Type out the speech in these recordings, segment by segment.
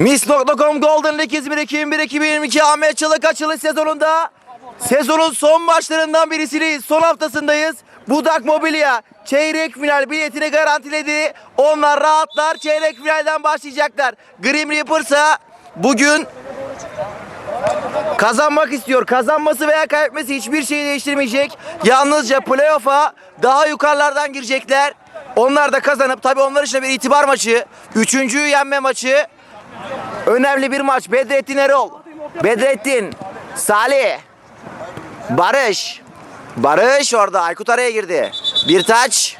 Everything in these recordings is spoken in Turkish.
Mis.com Golden League İzmir 2001-2022 Ahmet Çalık açılış sezonunda sezonun son maçlarından birisiyiz. Son haftasındayız. Budak Mobilya çeyrek final biletini garantiledi. Onlar rahatlar. Çeyrek finalden başlayacaklar. Grim Reaper'sa bugün kazanmak istiyor. Kazanması veya kaybetmesi hiçbir şeyi değiştirmeyecek. Yalnızca playoff'a daha yukarılardan girecekler. Onlar da kazanıp tabii onlar için bir itibar maçı, üçüncüyü yenme maçı. Önemli bir maç. Bedrettin Erol, Bedrettin, Salih, Barış. Barış orada. Aykut araya girdi. Bir taç.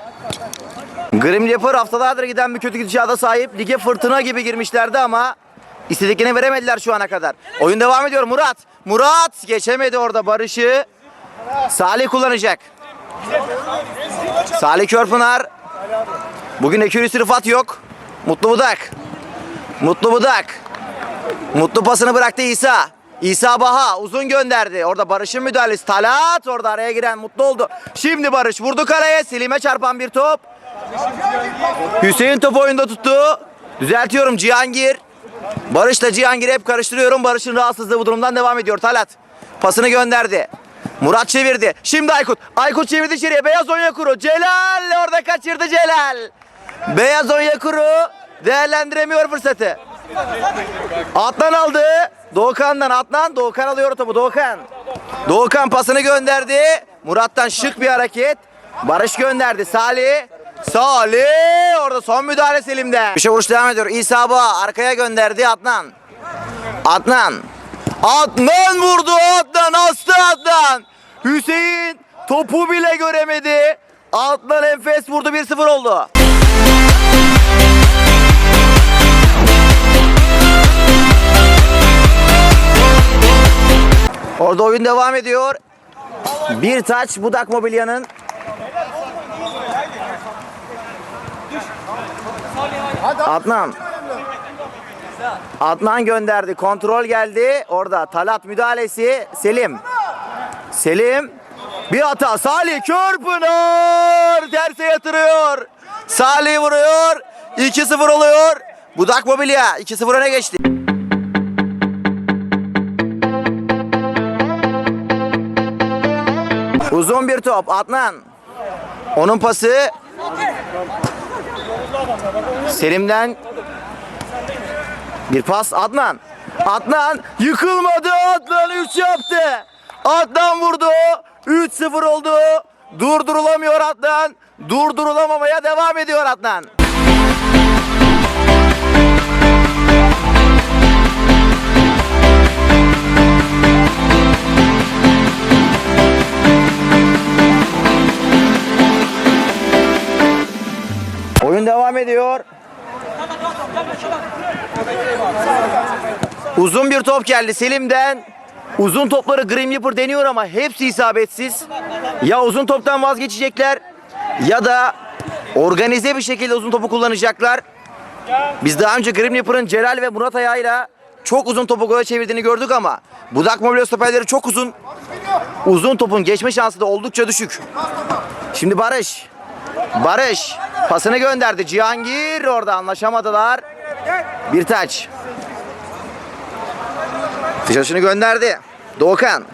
Grim Reaper haftalardır giden bir kötü gidişata sahip. Lige fırtına gibi girmişlerdi ama istediklerini veremediler şu ana kadar. Oyun devam ediyor Murat. Murat geçemedi orada Barış'ı. Salih kullanacak. Salih Körpınar. Bugün Ekürisi Rıfat yok. Mutlu Budak. Mutlu Budak. Mutlu pasını bıraktı İsa. İsa Baha uzun gönderdi. Orada Barış'ın müdahalesi. Talat orada araya giren mutlu oldu. Şimdi Barış vurdu kaleye. Selim'e çarpan bir top. Hüseyin top oyunda tuttu. Düzeltiyorum Cihangir. Barış'la Cihangir'i hep karıştırıyorum. Barış'ın rahatsızlığı bu durumdan devam ediyor. Talat pasını gönderdi. Murat çevirdi. Şimdi Aykut. Aykut çevirdi içeriye. Beyaz Onyekuru. Celal orada kaçırdı Celal. Beyaz Onyekuru değerlendiremiyor fırsatı. Atlan aldı. Doğukan'dan Atlan. Doğukan alıyor topu. Doğukan. Doğukan pasını gönderdi. Murat'tan şık bir hareket. Barış gönderdi. Salih. Salih. Orada son müdahale Selim'de. Bir şey vuruş devam ediyor. İsa arkaya gönderdi Atlan. Adnan. Adnan vurdu. Adnan astı Adnan. Hüseyin topu bile göremedi. Adnan enfes vurdu 1-0 oldu. Orada oyun devam ediyor. Bir taç Budak Mobilya'nın. Adnan. Adnan gönderdi. Kontrol geldi. Orada Talat müdahalesi. Selim. Selim. Bir hata. Salih Körpınar. Terse yatırıyor. Salih vuruyor. 2-0 oluyor. Budak Mobilya 2-0 öne geçti. Uzun bir top. Adnan. Onun pası. Selim'den bir pas Adnan. Adnan yıkılmadı. Adnan 3 yaptı. Adnan vurdu. 3-0 oldu. Durdurulamıyor Adnan. Durdurulamamaya devam ediyor Adnan. Oyun devam ediyor. Uzun bir top geldi Selim'den. Uzun topları Grim Reaper deniyor ama hepsi isabetsiz. Ya uzun toptan vazgeçecekler ya da organize bir şekilde uzun topu kullanacaklar. Biz daha önce Grim Reaper'ın Celal ve Murat ayağıyla çok uzun topu gole çevirdiğini gördük ama Budak Mobilya stoperleri çok uzun. Uzun topun geçme şansı da oldukça düşük. Şimdi Barış. Barış pasını gönderdi. Cihangir orada anlaşamadılar. Bir taç. Dışarısını gönderdi. Doğukan.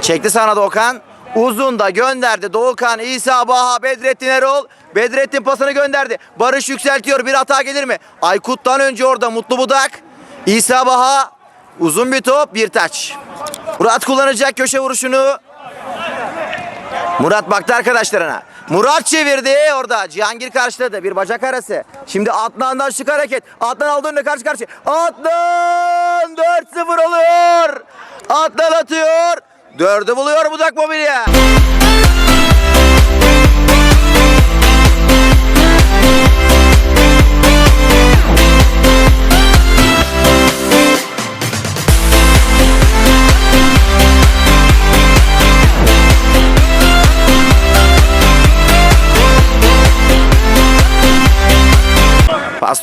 Çekti sana Doğukan. Uzun da gönderdi. Doğukan, İsa, Baha, Bedrettin Erol. Bedrettin pasını gönderdi. Barış yükseltiyor. Bir hata gelir mi? Aykut'tan önce orada Mutlu Budak. İsa Baha. Uzun bir top. Bir taç. Murat kullanacak köşe vuruşunu. Murat baktı arkadaşlarına. Murat çevirdi orada. Cihangir karşıladı. Bir bacak arası. Şimdi Adnan'dan şık hareket. Adnan aldı önüne karşı karşı. Adnan 4-0 oluyor. Adnan atıyor. Dördü buluyor Budak Mobilya.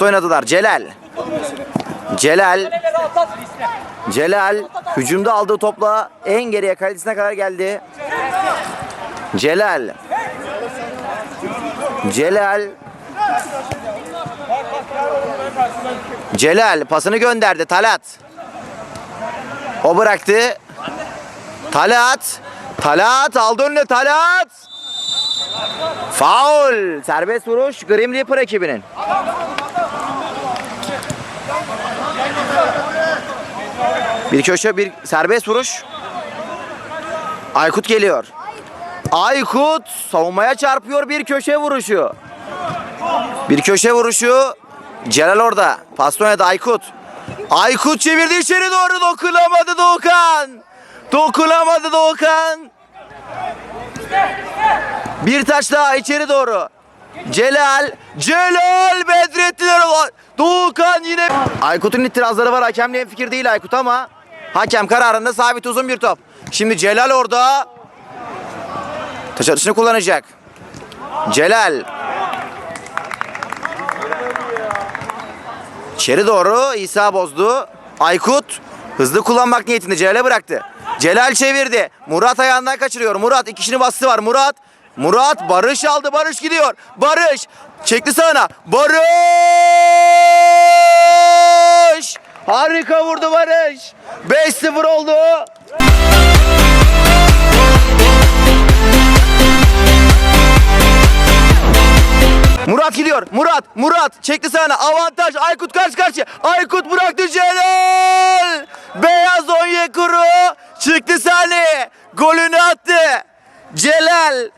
Pasta oynadılar. Celal. Celal. Celal hücumda aldığı topla en geriye kalitesine kadar geldi. Celal. Celal. Celal pasını gönderdi Talat. O bıraktı. Talat. Talat aldı önüne Talat. Faul. Serbest vuruş Grim Reaper ekibinin. Bir köşe bir serbest vuruş. Aykut geliyor. Aykut savunmaya çarpıyor bir köşe vuruşu. Bir köşe vuruşu. Celal orada. Pas oynadı Aykut. Aykut çevirdi içeri doğru dokunamadı Doğukan. Dokunamadı Doğukan. Bir taç daha içeri doğru. Celal, Celal Bedrettinler Doğukan yine. Aykut'un itirazları var. Hakemle fikir değil Aykut ama hakem kararında sabit uzun bir top. Şimdi Celal orada. Taç atışını kullanacak. Celal. İçeri doğru İsa bozdu. Aykut hızlı kullanmak niyetinde Celal'e bıraktı. Celal çevirdi. Murat ayağından kaçırıyor. Murat iki kişinin baskısı var. Murat Murat Barış aldı. Barış gidiyor. Barış çekti sağına. Barış! Harika vurdu Barış. 5-0 oldu. Murat gidiyor. Murat, Murat çekti sağına. Avantaj. Aykut karşı karşı. Aykut bıraktı Celal. Beyaz Onyekuru çıktı sahneye. Golünü attı. Celal.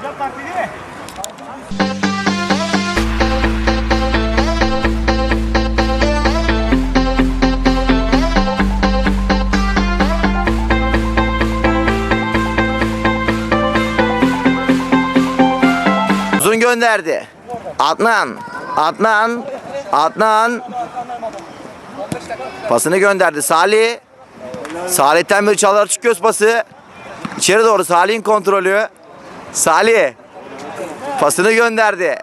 Uzun gönderdi. Adnan. Adnan. Adnan. Pasını gönderdi. Salih. Salih'ten bir çalar göz pası. İçeri doğru Salih'in kontrolü. Salih. Pasını gönderdi.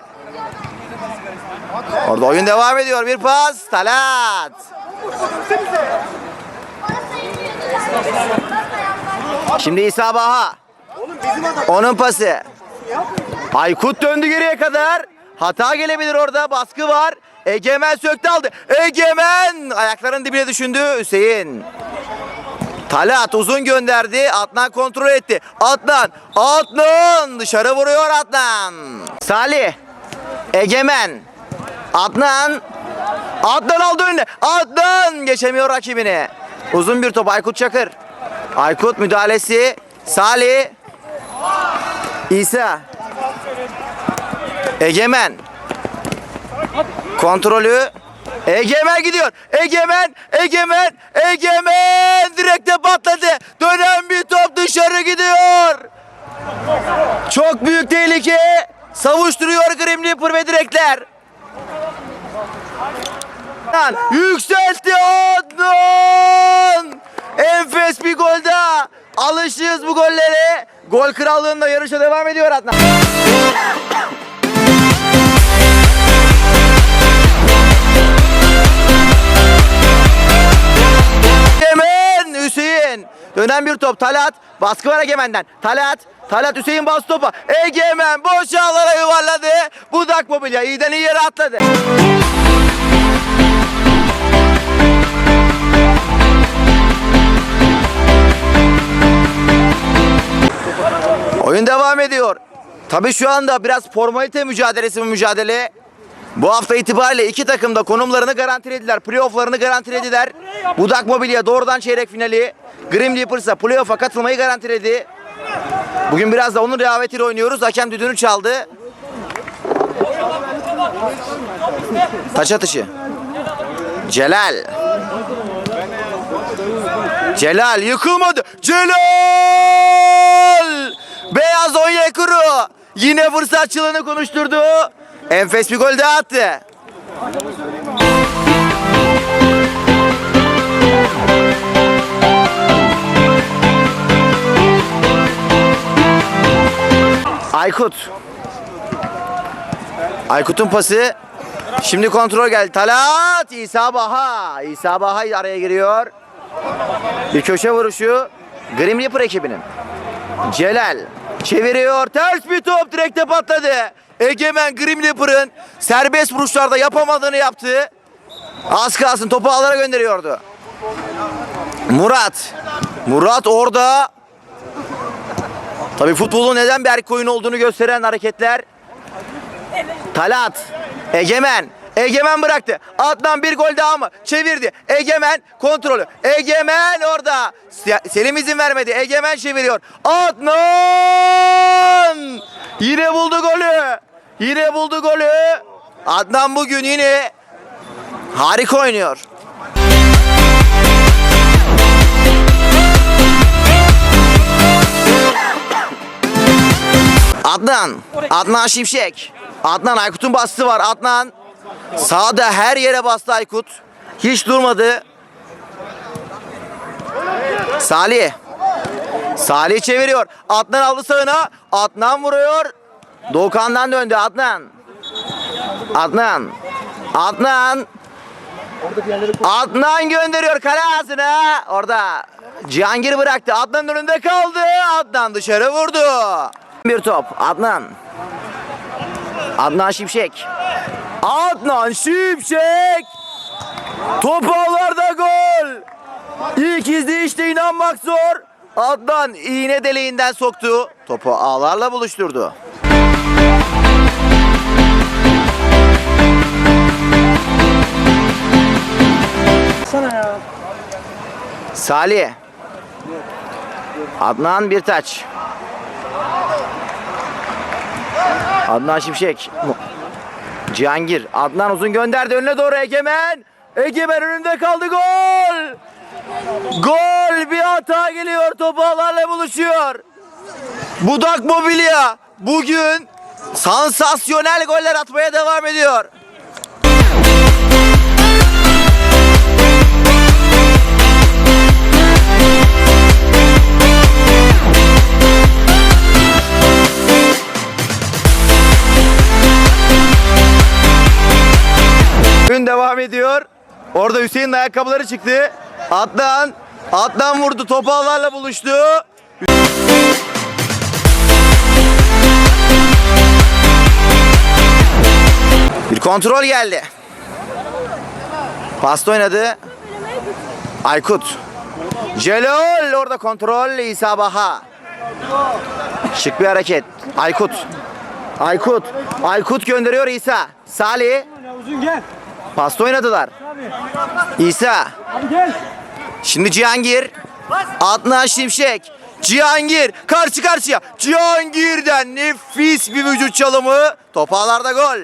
Orada oyun devam ediyor. Bir pas. Talat. Şimdi İsa Baha. Onun pası. Aykut döndü geriye kadar. Hata gelebilir orada. Baskı var. Egemen söktü aldı. Egemen ayakların dibine düşündü Hüseyin. Talat uzun gönderdi. Adnan kontrol etti. Adnan. Adnan. Dışarı vuruyor Adnan. Salih. Egemen. Adnan. Adnan aldı önüne. Adnan geçemiyor rakibini. Uzun bir top Aykut Çakır. Aykut müdahalesi. Salih. İsa. Egemen. Kontrolü. Egemen gidiyor. Egemen, Egemen, Egemen direkte patladı. Dönen bir top dışarı gidiyor. Çok büyük tehlike. Savuşturuyor Grim Reaper ve direkler. Yükseltti Adnan. Enfes bir gol daha. Alışığız bu gollere. Gol krallığında yarışa devam ediyor Adnan. Egemen Hüseyin. Dönen bir top Talat. Baskı var Egemen'den. Talat. Talat Hüseyin bas topa. Egemen boş ağlara yuvarladı. Budak mobilya iyiden iyi yere atladı. Tabii şu anda biraz formalite mücadelesi bu mücadele. Bu hafta itibariyle iki takım da konumlarını garantilediler. Playoff'larını garantilediler. Budak Mobilya doğrudan çeyrek finali. Grim Reaper ise playoff'a katılmayı garantiledi. Bugün biraz da onun rehavetiyle oynuyoruz. Hakem düdüğünü çaldı. Taç atışı. Celal. Celal yıkılmadı. Celal! Beyaz Onyekuru yine fırsatçılığını konuşturdu. Enfes bir gol daha attı. Aykut. Aykut'un pası. Şimdi kontrol geldi. Talat. İsa Baha. İsa Baha araya giriyor. Bir köşe vuruşu. Grim Reaper ekibinin. Celal çeviriyor. Ters bir top direkte patladı. Egemen Grimlipper'ın serbest vuruşlarda yapamadığını yaptı. Az kalsın topu ağlara gönderiyordu. Murat. Murat orada. Tabii futbolun neden bir erkek oyunu olduğunu gösteren hareketler. Talat. Egemen. Egemen bıraktı. Adnan bir gol daha mı? Çevirdi. Egemen kontrolü. Egemen orada. Se- Selim izin vermedi. Egemen çeviriyor. Adnan! Yine buldu golü. Yine buldu golü. Adnan bugün yine harika oynuyor. Adnan. Adnan Şimşek. Adnan Aykut'un bastı var. Adnan sağda her yere bastı Aykut. Hiç durmadı. Salih. Salih çeviriyor. Adnan aldı sağına. Adnan vuruyor. Doğukan'dan döndü Adnan. Adnan. Adnan. Adnan gönderiyor kale ağzına. Orada Cihangir bıraktı. Adnan önünde kaldı. Adnan dışarı vurdu. Bir top. Adnan. Adnan Şimşek. Adnan Şimşek. Top ağlarda gol. İlk izleyişte inanmak zor. Adnan iğne deliğinden soktu. Topu ağlarla buluşturdu. Sana ya. Salih. Adnan Birtaç. Adnan Şimşek. Cihangir. Adnan uzun gönderdi önüne doğru Egemen. Egemen önünde kaldı gol. Gol bir hata geliyor topu ağlarla buluşuyor. Budak Mobilya bugün sansasyonel goller atmaya devam ediyor. Orada Hüseyin'in ayakkabıları çıktı. Adnan, Adnan vurdu. Topu ağlarla buluştu. Bir kontrol geldi. Pasta oynadı. Aykut. Celal orada kontrol İsa Baha. Şık bir hareket. Aykut. Aykut. Aykut gönderiyor İsa. Salih. Uzun gel. Pasta oynadılar. İsa. Şimdi Cihangir. Adnan Şimşek. Cihangir karşı karşıya. Cihangir'den nefis bir vücut çalımı. Top ağlarda gol.